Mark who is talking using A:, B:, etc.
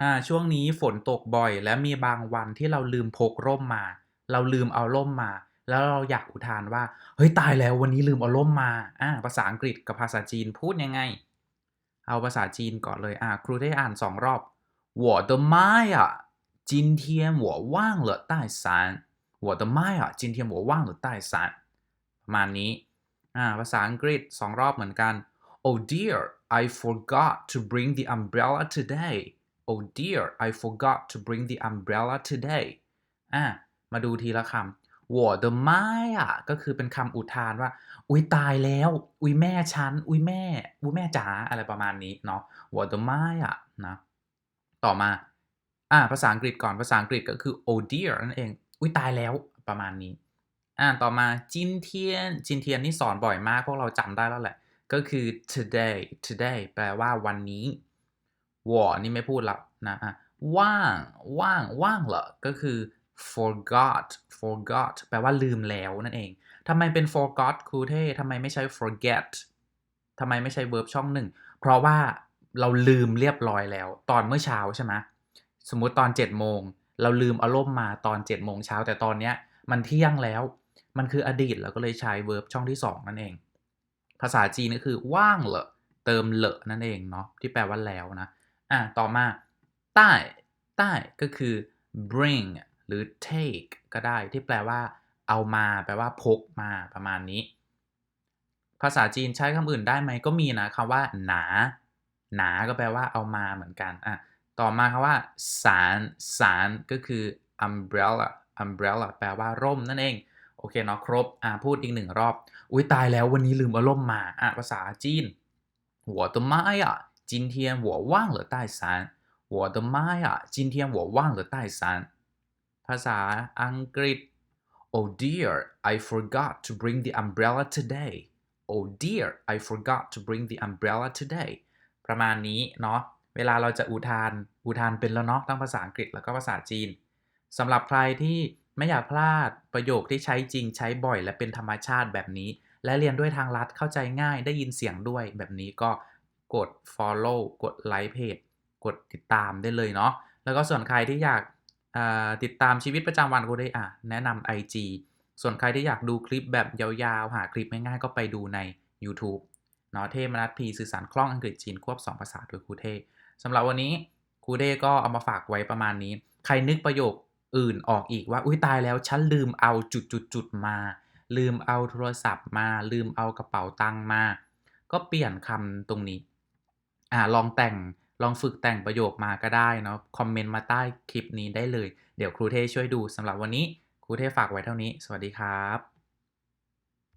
A: อ่า ช่วงนี้ฝนตกบ่อย และมีบางวันที่เราลืมพกร่มมา เราลืมเอาร่มมา แล้วเราอยากอุทานว่า เฮ้ย ตายแล้ววันนี้ลืมเอาร่มมา อา ภาษาอังกฤษกับภาษาจีนพูดยังไง? เอาภาษาจีนก่อนเลย อ่า ครูได้อ่าน 2 รอบ 我的妈呀今天我忘了带伞我的妈呀今天我忘了带伞ประมาณนี้ อ่า ภาษาอังกฤษ 2 รอบเหมือนกัน Oh dear I forgot to bring the umbrella today oh dear I forgot to bring the umbrella today อ่ามาดูทีละคำ war the ไม่อะก็คือเป็นคำอุทานว่า อุ้ยตายแล้ว อุ้ยแม่ฉัน อุ้ยแม่ อุ้ยแม่จ๋าอะไรประมาณนี้เนาะ war the ไม่อะนะต่อมาอ่าภาษาอังกฤษก่อนภาษาอังกฤษก็คือ oh dear นั่นเอง อุ้ยตายแล้วประมาณนี้อ่าต่อมาจินเทียนจินเทียนนี่สอนบ่อยมาก พวกเราจำได้แล้วแหละ ก็คือ today today แปลว่าวันนี้ 我นี่ไม่พูดแล้วนะว่างว่างว่างเหรอ ก็คือ forgot forgot แปลว่าลืมแล้วนั่นเองทำไมเป็น forgot ครูเท่ทำไมไม่ใช้ forget ทำไมไม่ใช้ verb ช่อง1เพราะว่าเราลืมเรียบร้อยแล้ว ตอนเมื่อเช้าใช่ไหมสมมุติตอน7โมง เราลืมเอาร่มมาตอน7โมงเช้า แต่ตอนเนี้ยมันเที่ยงแล้ว มันคืออดีตเราก็เลยใช้ verb ช่องที่ 2 นั่นเอง ภาษาจีนก็คือว่างเหรอเติมเหรอนั่นเองเนาะที่แปลว่าแล้วนะ อะต่อมาใต้ใต้ก็คือ bring หรือ take ก็ได้ที่แปลว่า เอามาแปลว่าพกมาประมาณนี้ ภาษาจีนใช้คำอื่นได้ไหมก็มีนะคำว่า หนา หนาก็แปลว่าเอามาเหมือนกันอะต่อมาคำว่า สารสารก็คือ umbrella umbrella แปลว่าร่มนั่นเอง โอเคเนาะครบอะพูดอีกหนึ่งรอบ อุ้ยตายแล้ววันนี้ลืมเอาร่มมาอะภาษาจีนหัวตัวไม้อะ 今天我忘了带伞我的妈呀今天我忘了带伞ภาษาอังกฤษ Oh dear I forgot to bring the umbrella today Oh dear I forgot to bring the umbrella today ประมาณนี้เนาะ เวลาเราจะอุทาน อุทานเป็นแล้วเนาะ ทั้งภาษาอังกฤษแล้วก็ภาษาจีน สำหรับใครที่ไม่อยากพลาดประโยคที่ใช้จริงใช้บ่อย และเป็นธรรมชาติแบบนี้ และเรียนด้วยทางลัดเข้าใจง่าย ได้ยินเสียงด้วยแบบนี้ ก็ กดฟอลโลว์กดไลค์เพจกดติดตามได้เลยเนาะแล้วก็ส่วนใครที่อยากติดตามชีวิตประจำวันครูเท่อ่าแนะนำ IG ส่วนใครที่อยากดูคลิปแบบยาวๆ หาคลิปง่ายๆ ก็ไปดูในยูทูบเนาะเทมนัส P สื่อสารคล่องอังกฤษจีนควบ 2 ภาษาโดยครูเท่สำหรับวันนี้ครูเทก็เอามาฝากไว้ประมาณนี้ ใครนึกประโยคอื่นออกอีกว่าอุ๊ยตายแล้วฉันลืมเอาจุดๆๆมา ลืมเอาโทรศัพท์มา ลืมเอากระเป๋าตังค์มา ก็เปลี่ยนคำตรงนี้ อ่าลองแต่งลองฝึกแต่งประโยคมาก็ได้เนาะคอมเมนต์มาใต้คลิปนี้ได้เลย เดี๋ยวครูเท่ช่วยดูสำหรับวันนี้ครูเท่ฝากไว้เท่านี้ สวัสดีครับ